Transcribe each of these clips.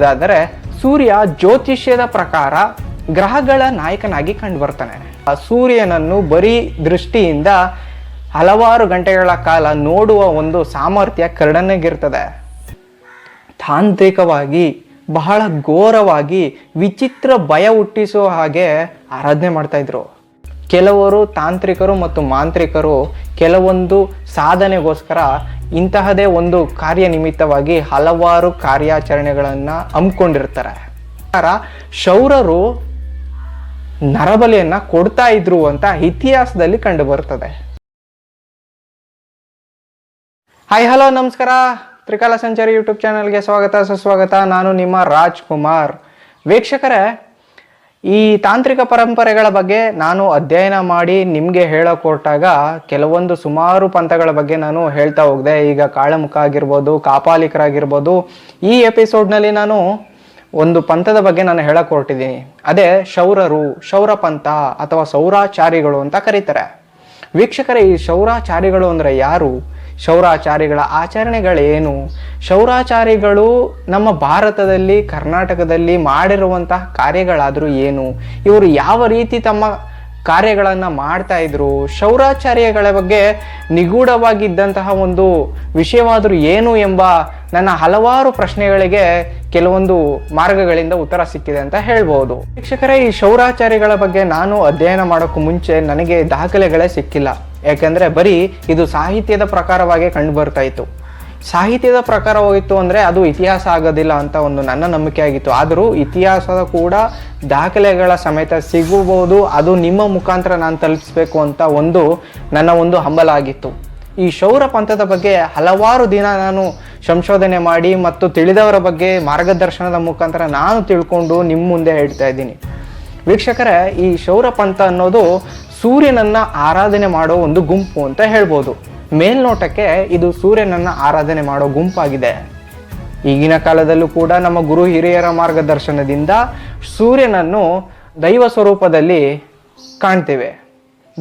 ಅದಾದರೆ ಸೂರ್ಯ ಜ್ಯೋತಿಷ್ಯದ ಪ್ರಕಾರ ಗ್ರಹಗಳ ನಾಯಕನಾಗಿ ಕಂಡು ಬರ್ತಾನೆ ಆ ಸೂರ್ಯನನ್ನು ಬರೀ ದೃಷ್ಟಿಯಿಂದ ಹಲವಾರು ಗಂಟೆಗಳ ಕಾಲ ನೋಡುವ ಒಂದು ಸಾಮರ್ಥ್ಯ ಕರ್ಣನಿಗಿರ್ತದೆ ತಾಂತ್ರಿಕವಾಗಿ ಬಹಳ ಘೋರವಾಗಿ ವಿಚಿತ್ರ ಭಯ ಹುಟ್ಟಿಸುವ ಹಾಗೆ ಆರಾಧನೆ ಮಾಡ್ತಾ ಇದ್ರು. ಕೆಲವರು ತಾಂತ್ರಿಕರು ಮತ್ತು ಮಾಂತ್ರಿಕರು ಕೆಲವೊಂದು ಸಾಧನೆಗೋಸ್ಕರ ಇಂತಹದೇ ಒಂದು ಕಾರ್ಯನಿಮಿತ್ತವಾಗಿ ಹಲವಾರು ಕಾರ್ಯಾಚರಣೆಗಳನ್ನು ಹಮ್ಮಿಕೊಂಡಿರ್ತಾರೆ. ಶೌರರು ನರಬಲಿಯನ್ನು ಕೊಡ್ತಾ ಇದ್ರು ಅಂತ ಇತಿಹಾಸದಲ್ಲಿ ಕಂಡು ಬರ್ತದೆ ಹಾಯ್ ಹಲೋ ನಮಸ್ಕಾರ. ತ್ರಿಕಾಲ ಸಂಚಾರಿ ಯೂಟ್ಯೂಬ್ ಚಾನಲ್ಗೆ ಸ್ವಾಗತ, ಸುಸ್ವಾಗತ. ನಾನು ನಿಮ್ಮ ರಾಜ್ಕುಮಾರ್. ವೀಕ್ಷಕರೇ ಈ ತಾಂತ್ರಿಕ ಪರಂಪರೆಗಳ ಬಗ್ಗೆ ನಾನು ಅಧ್ಯಯನ ಮಾಡಿ ನಿಮಗೆ ಹೇಳೋಕೆ ಹೊರಟಾಗ ಕೆಲವೊಂದು ಸುಮಾರು ಪಂಥಗಳ ಬಗ್ಗೆ ನಾನು ಹೇಳ್ತಾ ಹೋಗಿದೆ. ಈಗ ಕಾಳಮುಖ ಆಗಿರ್ಬೋದು ಕಾಪಾಲಿಕರಾಗಿರ್ಬೋದು, ಈ ಎಪಿಸೋಡ್ನಲ್ಲಿ ನಾನು ಒಂದು ಪಂಥದ ಬಗ್ಗೆ ನಾನು ಹೇಳಕೊಟ್ಟಿದ್ದೀನಿ. ಅದೇ ಶೌರರು ಶೌರ ಪಂಥ ಅಥವಾ ಸೌರಾಚಾರಿಗಳು ಅಂತ ಕರೀತಾರೆ. ವೀಕ್ಷಕರೇ, ಈ ಶೌರಾಚಾರಿಗಳು ಅಂದರೆ ಯಾರು? ಶೌರಾಚಾರಿಗಳ ಆಚರಣೆಗಳೇನು? ಶೌರಾಚಾರಿಗಳು ನಮ್ಮ ಭಾರತದಲ್ಲಿ, ಕರ್ನಾಟಕದಲ್ಲಿ ಮಾಡಿರುವಂತಹ ಕಾರ್ಯಗಳಾದರೂ ಏನು? ಇವರು ಯಾವ ರೀತಿ ತಮ್ಮ ಕಾರ್ಯಗಳನ್ನು ಮಾಡ್ತಾ ಇದ್ರು? ಶೌರಾಚಾರ್ಯಗಳ ಬಗ್ಗೆ ನಿಗೂಢವಾಗಿದ್ದಂತಹ ಒಂದು ವಿಷಯವಾದರೂ ಏನು ಎಂಬ ನನ್ನ ಹಲವಾರು ಪ್ರಶ್ನೆಗಳಿಗೆ ಕೆಲವೊಂದು ಮಾರ್ಗಗಳಿಂದ ಉತ್ತರ ಸಿಕ್ಕಿದೆ ಅಂತ ಹೇಳ್ಬೋದು. ಶಿಕ್ಷಕರೇ ಈ ಶೌರಾಚಾರ್ಯಗಳ ಬಗ್ಗೆ ನಾನು ಅಧ್ಯಯನ ಮಾಡೋಕ್ಕೂ ಮುಂಚೆ ನನಗೆ ದಾಖಲೆಗಳೇ ಸಿಕ್ಕಿಲ್ಲ. ಯಾಕೆಂದ್ರೆ ಬರೀ ಇದು ಸಾಹಿತ್ಯದ ಪ್ರಕಾರವಾಗಿ ಕಂಡು ಬರ್ತಾ ಇತ್ತು. ಸಾಹಿತ್ಯದ ಪ್ರಕಾರ ಹೋಯಿತು ಅಂದರೆ ಅದು ಇತಿಹಾಸ ಆಗೋದಿಲ್ಲ ಅಂತ ಒಂದು ನನ್ನ ನಂಬಿಕೆ ಆಗಿತ್ತು. ಆದರೂ ಇತಿಹಾಸದ ಕೂಡ ದಾಖಲೆಗಳ ಸಮೇತ ಸಿಗಬಹುದು, ಅದು ನಿಮ್ಮ ಮುಖಾಂತರ ನಾನು ತಲುಪಿಸ್ಬೇಕು ಅಂತ ಒಂದು ನನ್ನ ಒಂದು ಹಂಬಲ ಆಗಿತ್ತು. ಈ ಶೌರ ಪಂಥದ ಬಗ್ಗೆ ಹಲವಾರು ದಿನ ನಾನು ಸಂಶೋಧನೆ ಮಾಡಿ ಮತ್ತು ತಿಳಿದವರ ಬಗ್ಗೆ ಮಾರ್ಗದರ್ಶನದ ಮುಖಾಂತರ ನಾನು ತಿಳ್ಕೊಂಡು ನಿಮ್ಮ ಮುಂದೆ ಹೇಳ್ತಾ ಇದ್ದೀನಿ. ವೀಕ್ಷಕರೇ, ಈ ಶೌರ ಪಂಥ ಅನ್ನೋದು ಸೂರ್ಯನನ್ನ ಆರಾಧನೆ ಮಾಡೋ ಒಂದು ಗುಂಪು ಅಂತ ಹೇಳ್ಬೋದು. ಮೇಲ್ನೋಟಕ್ಕೆ ಇದು ಸೂರ್ಯನನ್ನ ಆರಾಧನೆ ಮಾಡೋ ಗುಂಪಾಗಿದೆ. ಈಗಿನ ಕಾಲದಲ್ಲೂ ಕೂಡ ನಮ್ಮ ಗುರು ಹಿರಿಯರ ಮಾರ್ಗದರ್ಶನದಿಂದ ಸೂರ್ಯನನ್ನು ದೈವ ಸ್ವರೂಪದಲ್ಲಿ ಕಾಣ್ತೇವೆ.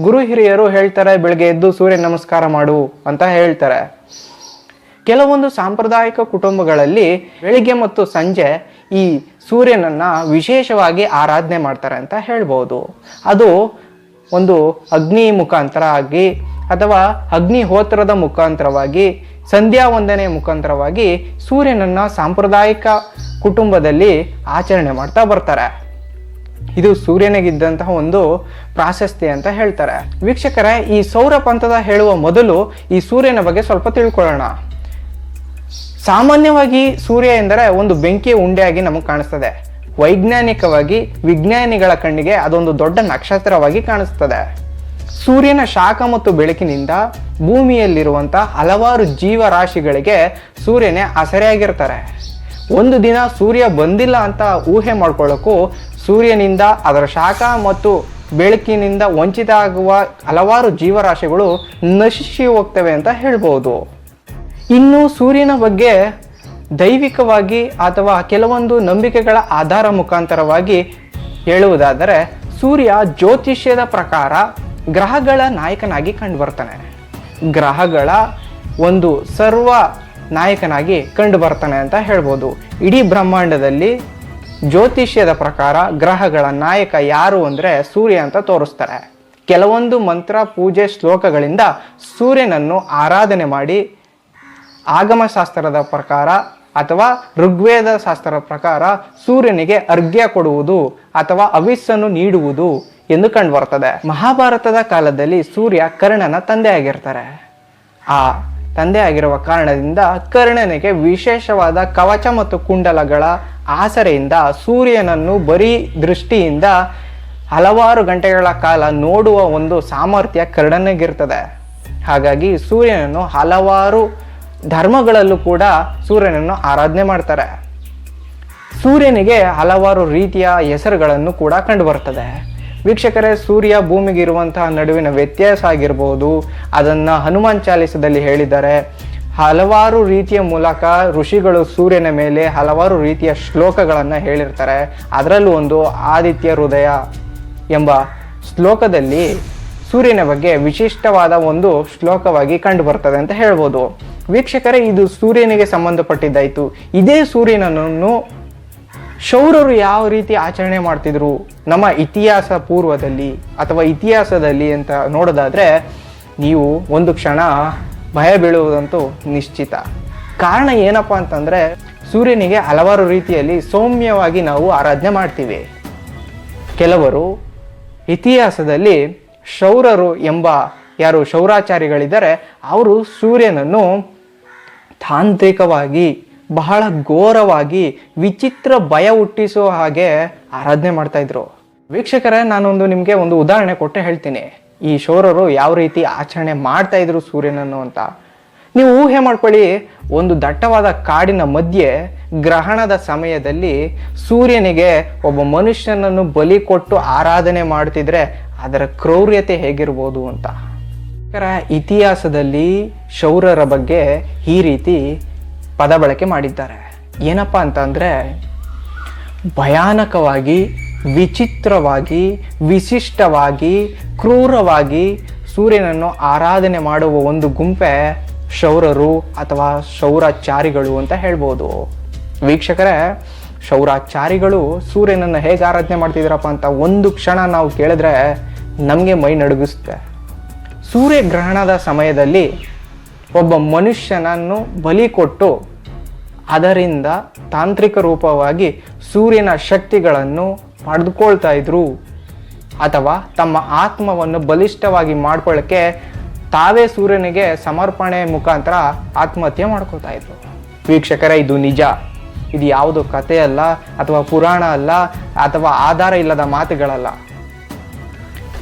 ಗುರು ಹಿರಿಯರು ಹೇಳ್ತಾರೆ, ಬೆಳಗ್ಗೆ ಎದ್ದು ಸೂರ್ಯ ನಮಸ್ಕಾರ ಮಾಡು ಅಂತ ಹೇಳ್ತಾರೆ. ಕೆಲವೊಂದು ಸಾಂಪ್ರದಾಯಿಕ ಕುಟುಂಬಗಳಲ್ಲಿ ಬೆಳಿಗ್ಗೆ ಮತ್ತು ಸಂಜೆ ಈ ಸೂರ್ಯನನ್ನ ವಿಶೇಷವಾಗಿ ಆರಾಧನೆ ಮಾಡ್ತಾರೆ ಅಂತ ಹೇಳ್ಬೋದು. ಅದು ಒಂದು ಅಗ್ನಿ ಮುಖಾಂತರ ಆಗಿ ಅಥವಾ ಅಗ್ನಿಹೋತ್ರದ ಮುಖಾಂತರವಾಗಿ, ಸಂಧ್ಯಾ ವಂದನೆ ಮುಖಾಂತರವಾಗಿ ಸೂರ್ಯನನ್ನು ಸಾಂಪ್ರದಾಯಿಕ ಕುಟುಂಬದಲ್ಲಿ ಆಚರಣೆ ಮಾಡ್ತಾ ಬರ್ತಾರೆ. ಇದು ಸೂರ್ಯನಿಗಿದ್ದಂತಹ ಒಂದು ಪ್ರಾಶಸ್ತಿ ಅಂತ ಹೇಳ್ತಾರೆ. ವೀಕ್ಷಕರೇ, ಈ ಸೌರ ಪಂಥದ ಹೇಳುವ ಮೊದಲು ಈ ಸೂರ್ಯನ ಬಗ್ಗೆ ಸ್ವಲ್ಪ ತಿಳ್ಕೊಳ್ಳೋಣ. ಸಾಮಾನ್ಯವಾಗಿ ಸೂರ್ಯ ಎಂದರೆ ಒಂದು ಬೆಂಕಿಯ ಉಂಡೆಯಾಗಿ ನಮಗೆ ಕಾಣಿಸ್ತದೆ. ವೈಜ್ಞಾನಿಕವಾಗಿ ವಿಜ್ಞಾನಿಗಳ ಕಣ್ಣಿಗೆ ಅದೊಂದು ದೊಡ್ಡ ನಕ್ಷತ್ರವಾಗಿ ಕಾಣಿಸ್ತದೆ. ಸೂರ್ಯನ ಶಾಖ ಮತ್ತು ಬೆಳಕಿನಿಂದ ಭೂಮಿಯಲ್ಲಿರುವಂಥ ಹಲವಾರು ಜೀವರಾಶಿಗಳಿಗೆ ಸೂರ್ಯನೇ ಅಸರೆಯಾಗಿರ್ತಾರೆ ಒಂದು ದಿನ ಸೂರ್ಯ ಬಂದಿಲ್ಲ ಅಂತ ಊಹೆ ಮಾಡ್ಕೊಳ್ಳೋಕ್ಕೂ ಸೂರ್ಯನಿಂದ ಅದರ ಶಾಖ ಮತ್ತು ಬೆಳಕಿನಿಂದ ವಂಚಿತ ಆಗುವ ಹಲವಾರು ಜೀವರಾಶಿಗಳು ನಶಿಸಿ ಹೋಗ್ತವೆ ಅಂತ ಹೇಳ್ಬೋದು. ಇನ್ನು ಸೂರ್ಯನ ಬಗ್ಗೆ ದೈವಿಕವಾಗಿ ಅಥವಾ ಕೆಲವೊಂದು ನಂಬಿಕೆಗಳ ಆಧಾರ ಮುಖಾಂತರವಾಗಿ ಹೇಳುವುದಾದರೆ ಸೂರ್ಯ ಜ್ಯೋತಿಷ್ಯದ ಪ್ರಕಾರ ಗ್ರಹಗಳ ನಾಯಕನಾಗಿ ಕಂಡುಬರ್ತಾನೆ. ಗ್ರಹಗಳ ಒಂದು ಸರ್ವ ನಾಯಕನಾಗಿ ಕಂಡುಬರ್ತಾನೆ ಅಂತ ಹೇಳ್ಬೋದು. ಇಡೀ ಬ್ರಹ್ಮಾಂಡದಲ್ಲಿ ಜ್ಯೋತಿಷ್ಯದ ಪ್ರಕಾರ ಗ್ರಹಗಳ ನಾಯಕ ಯಾರು ಅಂದರೆ ಸೂರ್ಯ ಅಂತ ತೋರಿಸ್ತಾರೆ. ಕೆಲವೊಂದು ಮಂತ್ರ, ಪೂಜೆ, ಶ್ಲೋಕಗಳಿಂದ ಸೂರ್ಯನನ್ನು ಆರಾಧನೆ ಮಾಡಿ ಆಗಮಶಾಸ್ತ್ರದ ಪ್ರಕಾರ ಅಥವಾ ಋಗ್ವೇದ ಶಾಸ್ತ್ರದ ಪ್ರಕಾರ ಸೂರ್ಯನಿಗೆ ಅರ್ಘ್ಯ ಕೊಡುವುದು ಅಥವಾ ಅವಿಸ್ಸನ್ನು ನೀಡುವುದು ಎಂದು ಕಂಡುಬರ್ತದೆ ಮಹಾಭಾರತದ ಕಾಲದಲ್ಲಿ ಸೂರ್ಯ ಕರ್ಣನ ತಂದೆಯಾಗಿರ್ತಾರೆ. ಆ ತಂದೆ ಆಗಿರುವ ಕಾರಣದಿಂದ ಕರ್ಣನಿಗೆ ವಿಶೇಷವಾದ ಕವಚ ಮತ್ತು ಕುಂಡಲಗಳ ಆಸರೆಯಿಂದ ಸೂರ್ಯನನ್ನು ಬರೀ ದೃಷ್ಟಿಯಿಂದ ಹಲವಾರು ಗಂಟೆಗಳ ಕಾಲ ನೋಡುವ ಒಂದು ಸಾಮರ್ಥ್ಯ ಕರ್ಣನಿಗಿರ್ತದೆ. ಹಾಗಾಗಿ ಸೂರ್ಯನನ್ನು ಹಲವಾರು ಧರ್ಮಗಳಲ್ಲೂ ಕೂಡ ಸೂರ್ಯನನ್ನು ಆರಾಧನೆ ಮಾಡ್ತಾರೆ. ಸೂರ್ಯನಿಗೆ ಹಲವಾರು ರೀತಿಯ ಹೆಸರುಗಳನ್ನು ಕೂಡ ಕಂಡುಬರ್ತದೆ. ವೀಕ್ಷಕರೇ, ಸೂರ್ಯ ಭೂಮಿಗೆ ಇರುವಂತಹ ನಡುವಿನ ವ್ಯತ್ಯಾಸ ಆಗಿರ್ಬೋದು, ಅದನ್ನು ಹನುಮಾನ್ ಚಾಲಿಸದಲ್ಲಿ ಹೇಳಿದ್ದಾರೆ. ಹಲವಾರು ರೀತಿಯ ಮೂಲಕ ಋಷಿಗಳು ಸೂರ್ಯನ ಮೇಲೆ ಹಲವಾರು ರೀತಿಯ ಶ್ಲೋಕಗಳನ್ನು ಹೇಳಿರ್ತಾರೆ. ಅದರಲ್ಲೂ ಒಂದು ಆದಿತ್ಯ ಹೃದಯ ಎಂಬ ಶ್ಲೋಕದಲ್ಲಿ ಸೂರ್ಯನ ಬಗ್ಗೆ ವಿಶಿಷ್ಟವಾದ ಒಂದು ಶ್ಲೋಕವಾಗಿ ಕಂಡುಬರ್ತದೆ ಅಂತ ಹೇಳ್ಬೋದು. ವೀಕ್ಷಕರೇ, ಇದು ಸೂರ್ಯನಿಗೆ ಸಂಬಂಧಪಟ್ಟಿದ್ದಾಯಿತು. ಇದೇ ಸೂರ್ಯನನ್ನು ಶೌರರು ಯಾವ ರೀತಿ ಆಚರಣೆ ಮಾಡ್ತಿದ್ರು? ನಮ್ಮ ಇತಿಹಾಸ ಪೂರ್ವದಲ್ಲಿ ಅಥವಾ ಇತಿಹಾಸದಲ್ಲಿ ಅಂತ ನೋಡೋದಾದರೆ, ನೀವು ಒಂದು ಕ್ಷಣ ಭಯ ಬೀಳುವುದಂತೂ ನಿಶ್ಚಿತ. ಕಾರಣ ಏನಪ್ಪ ಅಂತಂದರೆ, ಸೂರ್ಯನಿಗೆ ಹಲವಾರು ರೀತಿಯಲ್ಲಿ ಸೌಮ್ಯವಾಗಿ ನಾವು ಆರಾಧನೆ ಮಾಡ್ತೀವಿ. ಕೆಲವರು ಇತಿಹಾಸದಲ್ಲಿ ಶೌರರು ಎಂಬ ಯಾರು ಶೌರಾಚಾರಿಗಳಿದ್ದಾರೆ, ಅವರು ಸೂರ್ಯನನ್ನು ತಾಂತ್ರಿಕವಾಗಿ, ಬಹಳ ಘೋರವಾಗಿ, ವಿಚಿತ್ರ ಭಯ ಹುಟ್ಟಿಸುವ ಹಾಗೆ ಆರಾಧನೆ ಮಾಡ್ತಾ ಇದ್ರು. ವೀಕ್ಷಕರೇ, ನಾನೊಂದು ನಿಮಗೆ ಒಂದು ಉದಾಹರಣೆ ಕೊಟ್ಟೆ ಹೇಳ್ತೀನಿ. ಈ ಶೌರರು ಯಾವ ರೀತಿ ಆಚರಣೆ ಮಾಡ್ತಾ ಇದ್ರು ಸೂರ್ಯನನ್ನು ಅಂತ. ನೀವು ಊಹೆ ಮಾಡ್ಕೊಳ್ಳಿ, ಒಂದು ದಟ್ಟವಾದ ಕಾಡಿನ ಮಧ್ಯೆ, ಗ್ರಹಣದ ಸಮಯದಲ್ಲಿ ಸೂರ್ಯನಿಗೆ ಒಬ್ಬ ಮನುಷ್ಯನನ್ನು ಬಲಿ ಕೊಟ್ಟು ಆರಾಧನೆ ಮಾಡ್ತಿದ್ರೆ ಅದರ ಕ್ರೌರ್ಯತೆ ಹೇಗಿರ್ಬೋದು ಅಂತ. ಇತಿಹಾಸದಲ್ಲಿ ಶೌರರ ಬಗ್ಗೆ ಈ ರೀತಿ ಪದ ಬಳಕೆ ಮಾಡಿದ್ದಾರೆ. ಏನಪ್ಪ ಅಂತಂದ್ರೆ, ಭಯಾನಕವಾಗಿ, ವಿಚಿತ್ರವಾಗಿ, ವಿಶಿಷ್ಟವಾಗಿ, ಕ್ರೂರವಾಗಿ ಸೂರ್ಯನನ್ನು ಆರಾಧನೆ ಮಾಡುವ ಒಂದು ಗುಂಪೆ ಶೌರರು ಅಥವಾ ಶೌರಾಚಾರಿಗಳು ಅಂತ ಹೇಳ್ಬೋದು. ವೀಕ್ಷಕರೇ, ಶೌರಾಚಾರಿಗಳು ಸೂರ್ಯನನ್ನು ಹೇಗೆ ಆರಾಧನೆ ಮಾಡ್ತಿದ್ದೀರಪ್ಪ ಅಂತ ಒಂದು ಕ್ಷಣ ನಾವು ಕೇಳಿದ್ರೆ ನಮಗೆ ಮೈ ನಡುಗಿಸುತ್ತೆ. ಸೂರ್ಯಗ್ರಹಣದ ಸಮಯದಲ್ಲಿ ಒಬ್ಬ ಮನುಷ್ಯನನ್ನು ಬಲಿ ಕೊಟ್ಟು ಅದರಿಂದ ತಾಂತ್ರಿಕ ರೂಪವಾಗಿ ಸೂರ್ಯನ ಶಕ್ತಿಗಳನ್ನು ಪಡೆದುಕೊಳ್ತಾ ಇದ್ರು. ಅಥವಾ ತಮ್ಮ ಆತ್ಮವನ್ನು ಬಲಿಷ್ಠವಾಗಿ ಮಾಡ್ಕೊಳ್ಳೋಕ್ಕೆ ತಾವೇ ಸೂರ್ಯನಿಗೆ ಸಮರ್ಪಣೆ ಮುಖಾಂತರ ಆತ್ಮಹತ್ಯೆ ಮಾಡ್ಕೋತಾ ಇದ್ರು. ವೀಕ್ಷಕರೇ, ಇದು ನಿಜ. ಇದು ಯಾವುದು ಕಥೆ ಅಲ್ಲ ಅಥವಾ ಪುರಾಣ ಅಲ್ಲ ಅಥವಾ ಆಧಾರ ಇಲ್ಲದ ಮಾತುಗಳಲ್ಲ.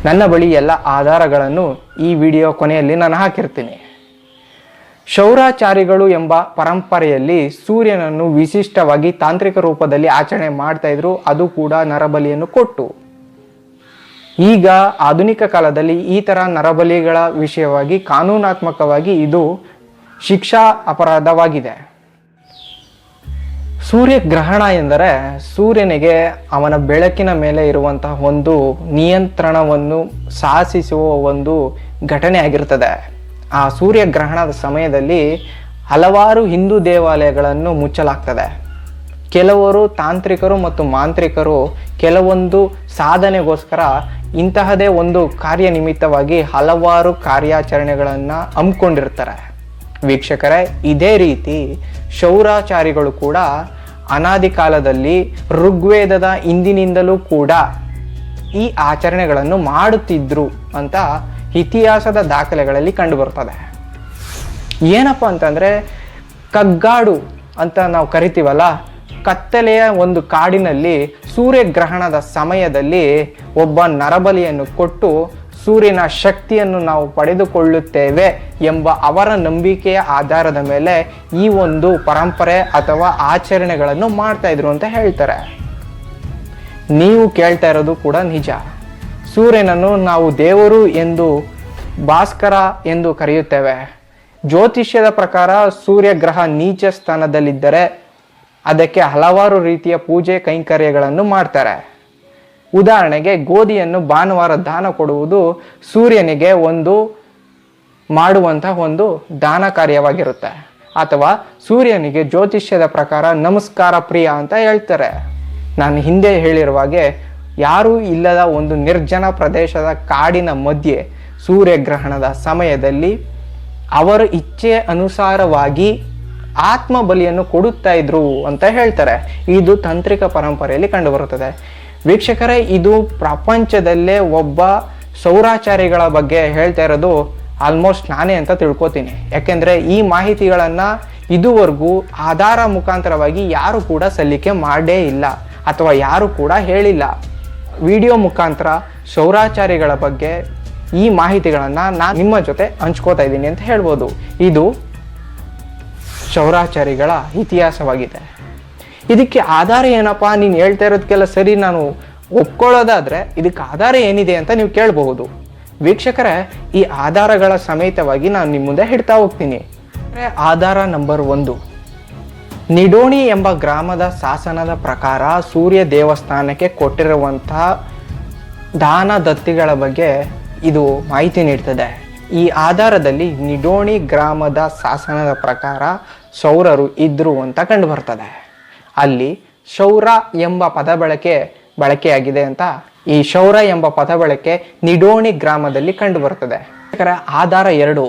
ನನ್ನ ಬಳಿ ಎಲ್ಲ ಆಧಾರಗಳನ್ನು ಈ ವಿಡಿಯೋ ಕೊನೆಯಲ್ಲಿ ನಾನು ಹಾಕಿರ್ತೀನಿ. ಶೌರಾಚಾರಿಗಳು ಎಂಬ ಪರಂಪರೆಯಲ್ಲಿ ಸೂರ್ಯನನ್ನು ವಿಶಿಷ್ಟವಾಗಿ ತಾಂತ್ರಿಕ ರೂಪದಲ್ಲಿ ಆಚರಣೆ ಮಾಡ್ತಾ ಇದ್ರು, ಅದು ಕೂಡ ನರಬಲಿಯನ್ನು ಕೊಟ್ಟು. ಈಗ ಆಧುನಿಕ ಕಾಲದಲ್ಲಿ ಈ ಥರ ನರಬಲಿಗಳ ವಿಷಯವಾಗಿ ಕಾನೂನಾತ್ಮಕವಾಗಿ ಇದು ಶಿಕ್ಷಾ ಅಪರಾಧವಾಗಿದೆ. ಸೂರ್ಯಗ್ರಹಣ ಎಂದರೆ ಸೂರ್ಯನಿಗೆ ಅವನ ಬೆಳಕಿನ ಮೇಲೆ ಇರುವಂತಹ ಒಂದು ನಿಯಂತ್ರಣವನ್ನು ಸಾಧಿಸುವ ಒಂದು ಘಟನೆ ಆಗಿರ್ತದೆ. ಆ ಸೂರ್ಯಗ್ರಹಣದ ಸಮಯದಲ್ಲಿ ಹಲವಾರು ಹಿಂದೂ ದೇವಾಲಯಗಳನ್ನು ಮುಚ್ಚಲಾಗ್ತದೆ. ಕೆಲವರು ತಾಂತ್ರಿಕರು ಮತ್ತು ಮಾಂತ್ರಿಕರು ಕೆಲವೊಂದು ಸಾಧನೆಗೋಸ್ಕರ ಇಂತಹದೇ ಒಂದು ಕಾರ್ಯನಿಮಿತ್ತವಾಗಿ ಹಲವಾರು ಕಾರ್ಯಾಚರಣೆಗಳನ್ನು ಹಮ್ಮಿಕೊಂಡಿರ್ತಾರೆ. ವೀಕ್ಷಕರೇ, ಇದೇ ರೀತಿ ಶೌರಾಚಾರಿಗಳು ಕೂಡ ಅನಾದಿ ಕಾಲದಲ್ಲಿ ಋಗ್ವೇದದ ಇಂದಿನಿಂದಲೂ ಕೂಡ ಈ ಆಚರಣೆಗಳನ್ನು ಮಾಡುತ್ತಿದ್ರು ಅಂತ ಇತಿಹಾಸದ ದಾಖಲೆಗಳಲ್ಲಿ ಕಂಡುಬರ್ತದೆ. ಏನಪ್ಪ ಅಂತಂದ್ರೆ ಕಗ್ಗಾಡು ಅಂತ ನಾವು ಕರಿತೀವಲ್ಲ, ಕತ್ತಲೆಯ ಒಂದು ಕಾಡಿನಲ್ಲಿ ಸೂರ್ಯಗ್ರಹಣದ ಸಮಯದಲ್ಲಿ ಒಬ್ಬ ನರಬಲಿಯನ್ನು ಕೊಟ್ಟು ಸೂರ್ಯನ ಶಕ್ತಿಯನ್ನು ನಾವು ಪಡೆದುಕೊಳ್ಳುತ್ತೇವೆ ಎಂಬ ಅವರ ನಂಬಿಕೆಯ ಆಧಾರದ ಮೇಲೆ ಈ ಒಂದು ಪರಂಪರೆ ಅಥವಾ ಆಚರಣೆಗಳನ್ನು ಮಾಡ್ತಾ ಇದ್ರು ಅಂತ ಹೇಳ್ತಾರೆ. ನೀವು ಕೇಳ್ತಾ ಇರೋದು ಕೂಡ ನಿಜ. ಸೂರ್ಯನನ್ನು ನಾವು ದೇವರು ಎಂದು ಭಾಸ್ಕರ ಎಂದು ಕರೆಯುತ್ತೇವೆ. ಜ್ಯೋತಿಷ್ಯದ ಪ್ರಕಾರ ಸೂರ್ಯ ಗ್ರಹ ನೀಚ ಸ್ಥಾನದಲ್ಲಿದ್ದರೆ ಅದಕ್ಕೆ ಹಲವಾರು ರೀತಿಯ ಪೂಜೆ ಕೈಂಕರ್ಯಗಳನ್ನು ಮಾಡ್ತಾರೆ. ಉದಾಹರಣೆಗೆ ಗೋಧಿಯನ್ನು ಭಾನುವಾರ ದಾನ ಕೊಡುವುದು ಸೂರ್ಯನಿಗೆ ಒಂದು ಮಾಡುವಂತಹ ಒಂದು ದಾನ ಕಾರ್ಯವಾಗಿರುತ್ತೆ. ಅಥವಾ ಸೂರ್ಯನಿಗೆ ಜ್ಯೋತಿಷ್ಯದ ಪ್ರಕಾರ ನಮಸ್ಕಾರ, ಪ್ರಿಯ ಅಂತ ಹೇಳ್ತಾರೆ. ನಾನು ಹಿಂದೆ ಹೇಳಿರುವ ಹಾಗೆ ಯಾರೂ ಇಲ್ಲದ ಒಂದು ನಿರ್ಜನ ಪ್ರದೇಶದ ಕಾಡಿನ ಮಧ್ಯೆ ಸೂರ್ಯಗ್ರಹಣದ ಸಮಯದಲ್ಲಿ ಅವರ ಇಚ್ಛೆ ಅನುಸಾರವಾಗಿ ಆತ್ಮ ಬಲಿಯನ್ನು ಕೊಡುತ್ತಾ ಇದ್ರು ಅಂತ ಹೇಳ್ತಾರೆ. ಇದು ತಾಂತ್ರಿಕ ಪರಂಪರೆಯಲ್ಲಿ ಕಂಡುಬರುತ್ತದೆ ವೀಕ್ಷಕರೇ, ಇದು ಪ್ರಪಂಚದಲ್ಲೇ ಒಬ್ಬ ಸೌರಾಚಾರಿಗಳ ಬಗ್ಗೆ ಹೇಳ್ತಾ ಇರೋದು ಆಲ್ಮೋಸ್ಟ್ ನಾನೇ ಅಂತ ತಿಳ್ಕೊತೀನಿ. ಯಾಕೆಂದರೆ ಈ ಮಾಹಿತಿಗಳನ್ನು ಇದುವರೆಗೂ ಆಧಾರ ಮುಖಾಂತರವಾಗಿ ಯಾರು ಕೂಡ ಸಲ್ಲಿಕೆ ಮಾಡೇ ಇಲ್ಲ ಅಥವಾ ಯಾರು ಕೂಡ ಹೇಳಿಲ್ಲ. ವಿಡಿಯೋ ಮುಖಾಂತರ ಸೌರಾಚಾರಿಗಳ ಬಗ್ಗೆ ಈ ಮಾಹಿತಿಗಳನ್ನು ನಾನು ನಿಮ್ಮ ಜೊತೆ ಹಂಚ್ಕೋತಾ ಇದ್ದೀನಿ ಅಂತ ಹೇಳ್ಬೋದು. ಇದು ಸೌರಾಚಾರಿಗಳ ಇತಿಹಾಸವಾಗಿದೆ. ಇದಕ್ಕೆ ಆಧಾರ ಏನಪ್ಪ? ನೀನು ಹೇಳ್ತಾ ಇರೋದಕ್ಕೆಲ್ಲ ಸರಿ, ನಾನು ಒಪ್ಕೊಳ್ಳೋದಾದರೆ ಇದಕ್ಕೆ ಆಧಾರ ಏನಿದೆ ಅಂತ ನೀವು ಕೇಳಬಹುದು. ವೀಕ್ಷಕರೇ, ಈ ಆಧಾರಗಳ ಸಮೇತವಾಗಿ ನಾನು ನಿಮ್ಮ ಮುಂದೆ ಹಿಡ್ತಾ ಹೋಗ್ತೀನಿ. ಆಧಾರ ನಂಬರ್ ಒಂದು, ನಿಡೋಣಿ ಎಂಬ ಗ್ರಾಮದ ಶಾಸನದ ಪ್ರಕಾರ ಸೂರ್ಯ ದೇವಸ್ಥಾನಕ್ಕೆ ಕೊಟ್ಟಿರುವಂತಹ ದಾನ ದತ್ತಿಗಳ ಬಗ್ಗೆ ಇದು ಮಾಹಿತಿ ನೀಡ್ತದೆ. ಈ ಆಧಾರದಲ್ಲಿ ನಿಡೋಣಿ ಗ್ರಾಮದ ಶಾಸನದ ಪ್ರಕಾರ ಸೌರರು ಇದ್ರು ಅಂತ ಕಂಡು ಬರ್ತದೆ. ಅಲ್ಲಿ ಶೌರ ಎಂಬ ಪದ ಬಳಕೆ, ಬಳಕೆಯಾಗಿದೆ ಅಂತ ಈ ಶೌರ ಎಂಬ ಪದ ಬಳಕೆ ನಿಡೋಣಿ ಗ್ರಾಮದಲ್ಲಿ ಕಂಡುಬರುತ್ತದೆ. ಆಧಾರ ಎರಡು,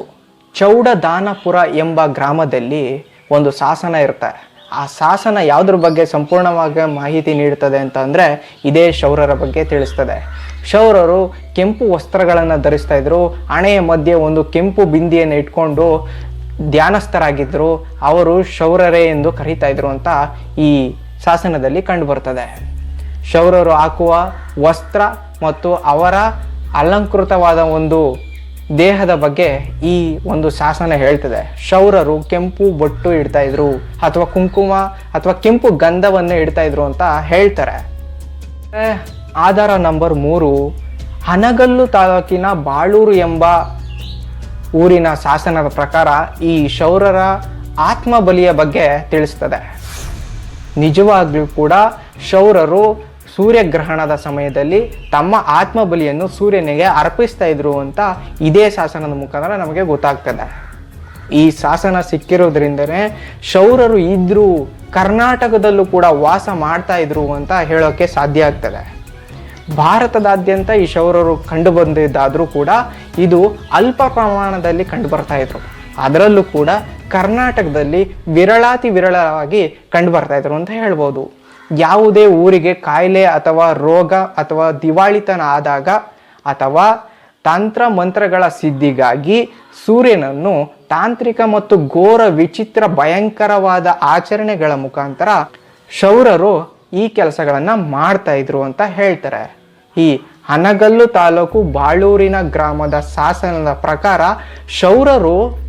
ಚೌಡದಾನಪುರ ಎಂಬ ಗ್ರಾಮದಲ್ಲಿ ಒಂದು ಶಾಸನ ಇರುತ್ತೆ. ಆ ಶಾಸನ ಯಾವುದ್ರ ಬಗ್ಗೆ ಸಂಪೂರ್ಣವಾಗಿ ಮಾಹಿತಿ ನೀಡುತ್ತದೆ ಅಂತ ಅಂದರೆ ಇದೇ ಶೌರರ ಬಗ್ಗೆ ತಿಳಿಸ್ತದೆ. ಶೌರರು ಕೆಂಪು ವಸ್ತ್ರಗಳನ್ನು ಧರಿಸ್ತಾ ಇದ್ರು. ಹಣೆಯ ಮಧ್ಯೆ ಒಂದು ಕೆಂಪು ಬಿಂದಿಯನ್ನು ಇಟ್ಕೊಂಡು ಧ್ಯಾನಸ್ಥರಾಗಿದ್ದರು ಅವರು ಶೌರರೇ ಎಂದು ಕರೀತಾ ಇದ್ರು ಅಂತ ಈ ಶಾಸನದಲ್ಲಿ ಕಂಡುಬರ್ತದೆ. ಶೌರರು ಹಾಕುವ ವಸ್ತ್ರ ಮತ್ತು ಅವರ ಅಲಂಕೃತವಾದ ಒಂದು ದೇಹದ ಬಗ್ಗೆ ಈ ಒಂದು ಶಾಸನ ಹೇಳ್ತದೆ. ಶೌರರು ಕೆಂಪು ಬೊಟ್ಟು ಇಡ್ತಾ ಇದ್ರು ಅಥವಾ ಕುಂಕುಮ ಅಥವಾ ಕೆಂಪು ಗಂಧವನ್ನು ಇಡ್ತಾ ಇದ್ರು ಅಂತ ಹೇಳ್ತಾರೆ. ಆಧಾರ ನಂಬರ್ ಮೂರು, ಹನಗಲ್ಲು ತಾಲೂಕಿನ ಬಾಳೂರು ಎಂಬ ಊರಿನ ಶಾಸನದ ಪ್ರಕಾರ ಈ ಶೌರರ ಆತ್ಮಬಲಿಯ ಬಗ್ಗೆ ತಿಳಿಸ್ತದೆ ನಿಜವಾಗ್ಲೂ ಕೂಡ ಶೌರರು ಸೂರ್ಯಗ್ರಹಣದ ಸಮಯದಲ್ಲಿ ತಮ್ಮ ಆತ್ಮಬಲಿಯನ್ನು ಸೂರ್ಯನಿಗೆ ಅರ್ಪಿಸ್ತಾ ಇದ್ರು ಅಂತ ಇದೇ ಶಾಸನದ ಮುಖಾಂತರ ನಮಗೆ ಗೊತ್ತಾಗ್ತದೆ. ಈ ಶಾಸನ ಸಿಕ್ಕಿರೋದ್ರಿಂದನೇ ಶೌರರು ಇದ್ರು ಕರ್ನಾಟಕದಲ್ಲೂ ಕೂಡ ವಾಸ ಮಾಡ್ತಾ ಇದ್ರು ಅಂತ ಹೇಳೋಕ್ಕೆ ಸಾಧ್ಯ ಆಗ್ತದೆ. ಭಾರತದಾದ್ಯಂತ ಈ ಶೌರರು ಕಂಡು ಬಂದಿದ್ದಾದರೂ ಕೂಡ ಇದು ಅಲ್ಪ ಪ್ರಮಾಣದಲ್ಲಿ ಕಂಡು ಬರ್ತಾ ಇದ್ರು. ಅದರಲ್ಲೂ ಕೂಡ ಕರ್ನಾಟಕದಲ್ಲಿ ವಿರಳಾತಿ ವಿರಳವಾಗಿ ಕಂಡು ಬರ್ತಾ ಇದ್ರು ಅಂತ ಹೇಳ್ಬೋದು. ಯಾವುದೇ ಊರಿಗೆ ಕಾಯಿಲೆ ಅಥವಾ ರೋಗ ಅಥವಾ ದಿವಾಳಿತನ ಆದಾಗ ಅಥವಾ ತಂತ್ರ ಮಂತ್ರಗಳ ಸಿದ್ಧಿಗಾಗಿ ಸೂರ್ಯನನ್ನು ತಾಂತ್ರಿಕ ಮತ್ತು ಘೋರ ವಿಚಿತ್ರ ಭಯಂಕರವಾದ ಆಚರಣೆಗಳ ಮುಖಾಂತರ ಶೌರರು ಈ ಕೆಲಸಗಳನ್ನು ಮಾಡ್ತಾ ಇದ್ರು ಅಂತ ಹೇಳ್ತಾರೆ. ಈ ಹನಗಲ್ಲು ತಾಲೂಕು ಬಾಳೂರಿನ ಗ್ರಾಮದ ಶಾಸನದ ಪ್ರಕಾರ ಶೌರರು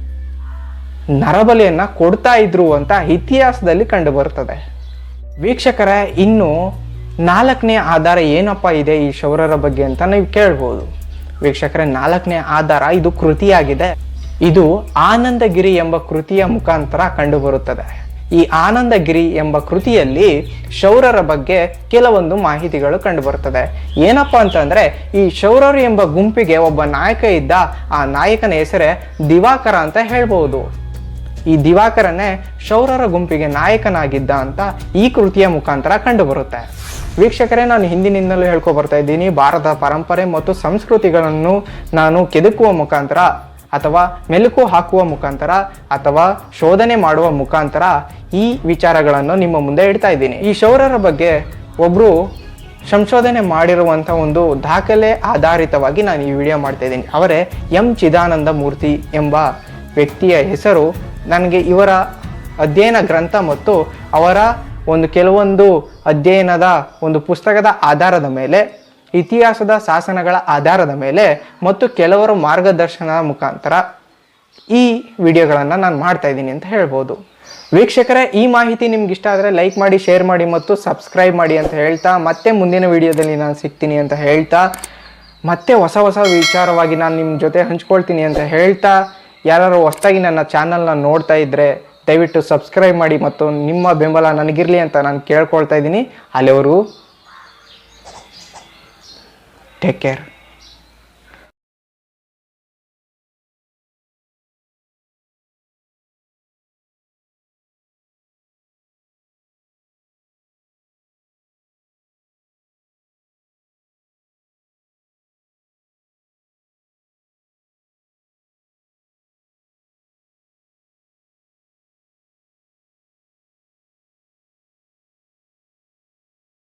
ನರಬಲಿಯನ್ನು ಕೊಡ್ತಾ ಇದ್ರು ಅಂತ ಇತಿಹಾಸದಲ್ಲಿ ಕಂಡುಬರುತ್ತದೆ. ವೀಕ್ಷಕರೇ, ಇನ್ನು ನಾಲ್ಕನೇ ಆಧಾರ ಏನಪ್ಪ ಇದೆ ಈ ಶೌರರ ಬಗ್ಗೆ ಅಂತ ನೀವು ಕೇಳ್ಬೋದು. ವೀಕ್ಷಕರೇ, ನಾಲ್ಕನೇ ಆಧಾರ ಇದು ಕೃತಿಯಾಗಿದೆ. ಇದು ಆನಂದಗಿರಿ ಎಂಬ ಕೃತಿಯ ಮುಖಾಂತರ ಕಂಡುಬರುತ್ತದೆ. ಈ ಆನಂದಗಿರಿ ಎಂಬ ಕೃತಿಯಲ್ಲಿ ಶೌರರ ಬಗ್ಗೆ ಕೆಲವೊಂದು ಮಾಹಿತಿಗಳು ಕಂಡುಬರುತ್ತದೆ. ಏನಪ್ಪ ಅಂತಂದ್ರೆ, ಈ ಶೌರರು ಎಂಬ ಗುಂಪಿಗೆ ಒಬ್ಬ ನಾಯಕ ಇದ್ದ ಆ ನಾಯಕನ ಹೆಸರೇ ದಿವಾಕರ ಅಂತ ಹೇಳ್ಬೋದು. ಈ ದಿವಾಕರನೇ ಶೌರರ ಗುಂಪಿಗೆ ನಾಯಕನಾಗಿದ್ದ ಅಂತ ಈ ಕೃತಿಯ ಮುಖಾಂತರ ಕಂಡುಬರುತ್ತೆ. ವೀಕ್ಷಕರೇ, ನಾನು ಹಿಂದಿನಿಂದಲೂ ಹೇಳ್ಕೊ ಬರ್ತಾ ಇದ್ದೀನಿ, ಭಾರತ ಪರಂಪರೆ ಮತ್ತು ಸಂಸ್ಕೃತಿಗಳನ್ನು ನಾನು ಕೆದಕುವ ಮುಖಾಂತರ ಅಥವಾ ಮೆಲುಕು ಹಾಕುವ ಮುಖಾಂತರ ಅಥವಾ ಶೋಧನೆ ಮಾಡುವ ಮುಖಾಂತರ ಈ ವಿಚಾರಗಳನ್ನು ನಿಮ್ಮ ಮುಂದೆ ಇಡ್ತಾ ಇದ್ದೀನಿ. ಈ ಶೌರರ ಬಗ್ಗೆ ಒಬ್ಬರು ಸಂಶೋಧನೆ ಮಾಡಿರುವಂಥ ಒಂದು ದಾಖಲೆ ಆಧಾರಿತವಾಗಿ ನಾನು ಈ ವಿಡಿಯೋ ಮಾಡ್ತಾ ಇದ್ದೀನಿ. ಅವರೇ ಎಂ. ಚಿದಾನಂದ ಮೂರ್ತಿ ಎಂಬ ವ್ಯಕ್ತಿಯ ಹೆಸರು ನನಗೆ ಇವರ ಅಧ್ಯಯನ ಗ್ರಂಥ ಮತ್ತು ಅವರ ಒಂದು ಕೆಲವೊಂದು ಅಧ್ಯಯನದ ಒಂದು ಪುಸ್ತಕದ ಆಧಾರದ ಮೇಲೆ ಇತಿಹಾಸದ ಶಾಸನಗಳ ಆಧಾರದ ಮೇಲೆ ಮತ್ತು ಕೆಲವರು ಮಾರ್ಗದರ್ಶನದ ಮುಖಾಂತರ ಈ ವಿಡಿಯೋಗಳನ್ನು ನಾನು ಮಾಡ್ತಾ ಇದ್ದೀನಿ ಅಂತ ಹೇಳ್ಬೋದು. ವೀಕ್ಷಕರೇ, ಈ ಮಾಹಿತಿ ನಿಮ್ಗೆ ಇಷ್ಟ ಆದರೆ ಲೈಕ್ ಮಾಡಿ ಶೇರ್ ಮಾಡಿ ಮತ್ತು ಸಬ್ಸ್ಕ್ರೈಬ್ ಮಾಡಿ ಅಂತ ಹೇಳ್ತಾ, ಮತ್ತೆ ಮುಂದಿನ ವಿಡಿಯೋದಲ್ಲಿ ನಾನು ಸಿಗ್ತೀನಿ ಅಂತ ಹೇಳ್ತಾ, ಮತ್ತೆ ಹೊಸ ಹೊಸ ವಿಚಾರವಾಗಿ ನಾನು ನಿಮ್ಮ ಜೊತೆ ಹಂಚ್ಕೊಳ್ತೀನಿ ಅಂತ ಹೇಳ್ತಾ ಯಾರು ಹೊಸದಾಗಿ ನನ್ನ ಚಾನಲ್ನ ನೋಡ್ತಾ ಇದ್ದರೆ ದಯವಿಟ್ಟು ಸಬ್ಸ್ಕ್ರೈಬ್ ಮಾಡಿ ಮತ್ತು ನಿಮ್ಮ ಬೆಂಬಲ ನನಗಿರಲಿ ಅಂತ ನಾನು ಕೇಳ್ಕೊಳ್ತಾ ಇದ್ದೀನಿ. ಅಲ್ಲಿವರು Deker.